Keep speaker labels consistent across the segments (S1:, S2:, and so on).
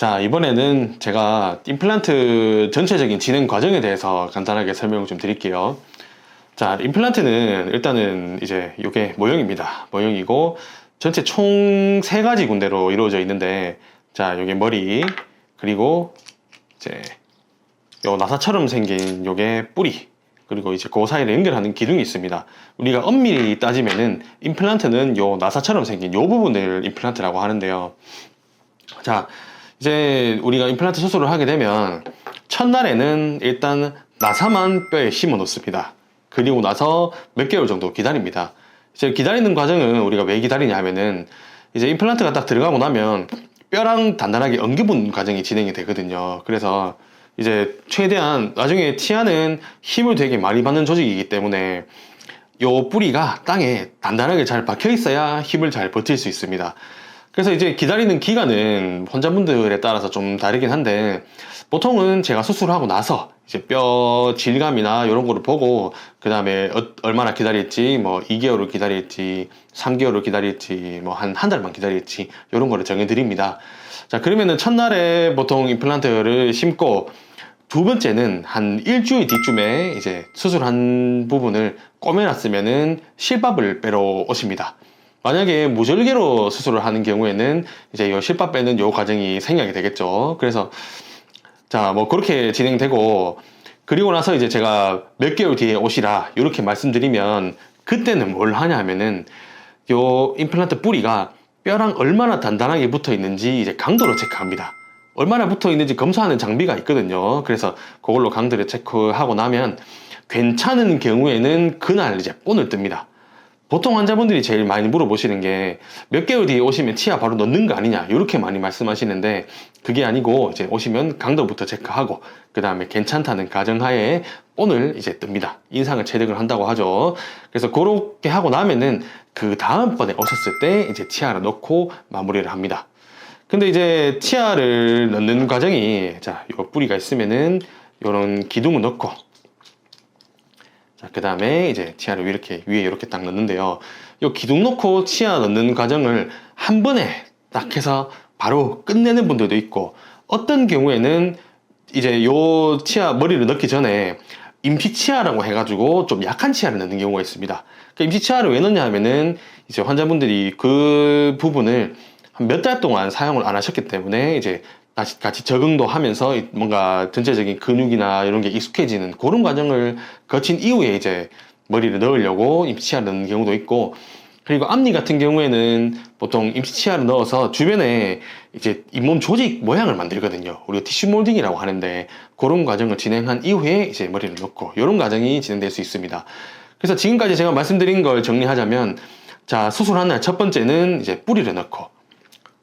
S1: 자, 이번에는 제가 임플란트 전체적인 진행 과정에 대해서 간단하게 설명을 좀 드릴게요. 자, 임플란트는 일단은 이제 이게 모형입니다. 모형이고 전체 총 세 가지 군데로 이루어져 있는데 자, 요게 머리 그리고 이제 요 나사처럼 생긴 요게 뿌리 그리고 이제 그 사이를 연결하는 기둥이 있습니다. 우리가 엄밀히 따지면은 임플란트는 요 나사처럼 생긴 요 부분을 임플란트라고 하는데요. 자, 이제 우리가 임플란트 수술을 하게 되면 첫날에는 일단 나사만 뼈에 심어 놓습니다. 그리고 나서 몇 개월 정도 기다립니다. 이제 기다리는 과정은 우리가 왜 기다리냐 하면은 이제 임플란트가 딱 들어가고 나면 뼈랑 단단하게 엉겨붙는 과정이 진행이 되거든요. 그래서 이제 최대한 나중에 치아는 힘을 되게 많이 받는 조직이기 때문에 요 뿌리가 땅에 단단하게 잘 박혀 있어야 힘을 잘 버틸 수 있습니다. 그래서 이제 기다리는 기간은 환자분들에 따라서 좀 다르긴 한데 보통은 제가 수술을 하고 나서 이제 뼈 질감이나 이런 거를 보고 그 다음에 얼마나 기다릴지 뭐 2개월을 기다릴지 3개월을 기다릴지 뭐 한 한 달만 기다릴지 이런 거를 정해드립니다. 자 그러면은 첫날에 보통 임플란트를 심고 두 번째는 한 일주일 뒤쯤에 이제 수술한 부분을 꼬매놨으면은 실밥을 빼러 오십니다. 만약에 무절개로 수술을 하는 경우에는 이제 요 실밥 빼는 요 과정이 생략이 되겠죠. 그래서 자, 뭐 그렇게 진행되고 그리고 나서 이제 제가 몇 개월 뒤에 오시라 이렇게 말씀드리면 그때는 뭘 하냐 하면은 요 임플란트 뿌리가 뼈랑 얼마나 단단하게 붙어 있는지 이제 강도로 체크합니다. 얼마나 붙어 있는지 검사하는 장비가 있거든요. 그래서 그걸로 강도를 체크하고 나면 괜찮은 경우에는 그날 이제 본을 뜹니다. 보통 환자분들이 제일 많이 물어보시는 게 몇 개월 뒤에 오시면 치아 바로 넣는 거 아니냐 이렇게 많이 말씀하시는데 그게 아니고 이제 오시면 강도부터 체크하고 그 다음에 괜찮다는 가정하에 오늘 이제 뜹니다. 인상을 체득을 한다고 하죠. 그래서 그렇게 하고 나면은 그 다음번에 오셨을 때 이제 치아를 넣고 마무리를 합니다. 근데 이제 치아를 넣는 과정이 자, 요 뿌리가 있으면은 요런 기둥을 넣고 자, 그 다음에 이제 치아를 이렇게 위에 이렇게 딱 넣는데요. 요 기둥 놓고 치아 넣는 과정을 한 번에 딱 해서 바로 끝내는 분들도 있고 어떤 경우에는 이제 요 치아 머리를 넣기 전에 임시 치아라고 해가지고 좀 약한 치아를 넣는 경우가 있습니다. 그 임시 치아를 왜 넣냐 하면은 이제 환자분들이 그 부분을 한몇달 동안 사용을 안 하셨기 때문에 이제 다시 같이 적응도 하면서 뭔가 전체적인 근육이나 이런 게 익숙해지는 그런 과정을 거친 이후에 이제 머리를 넣으려고 임시치아를 넣는 경우도 있고 그리고 앞니 같은 경우에는 보통 임시치아를 넣어서 주변에 이제 잇몸 조직 모양을 만들거든요. 우리가 티슈 몰딩이라고 하는데 그런 과정을 진행한 이후에 이제 머리를 넣고 이런 과정이 진행될 수 있습니다. 그래서 지금까지 제가 말씀드린 걸 정리하자면 자 수술한 날 첫 번째는 이제 뿌리를 넣고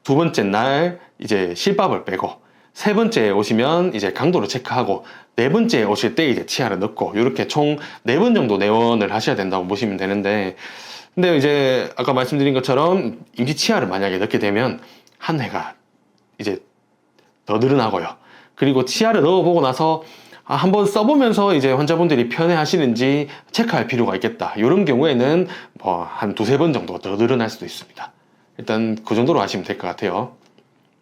S1: 두 번째 날 이제 실밥을 빼고 세 번째 오시면 이제 강도를 체크하고 네 번째 오실 때 이제 치아를 넣고 이렇게 총 네 번 정도 내원을 하셔야 된다고 보시면 되는데 근데 이제 아까 말씀드린 것처럼 임시 치아를 만약에 넣게 되면 한 해가 이제 더 늘어나고요. 그리고 치아를 넣어보고 나서 아, 한번 써보면서 이제 환자분들이 편해 하시는지 체크할 필요가 있겠다. 이런 경우에는 뭐 한 두세 번 정도 더 늘어날 수도 있습니다. 일단 그 정도로 하시면 될 것 같아요.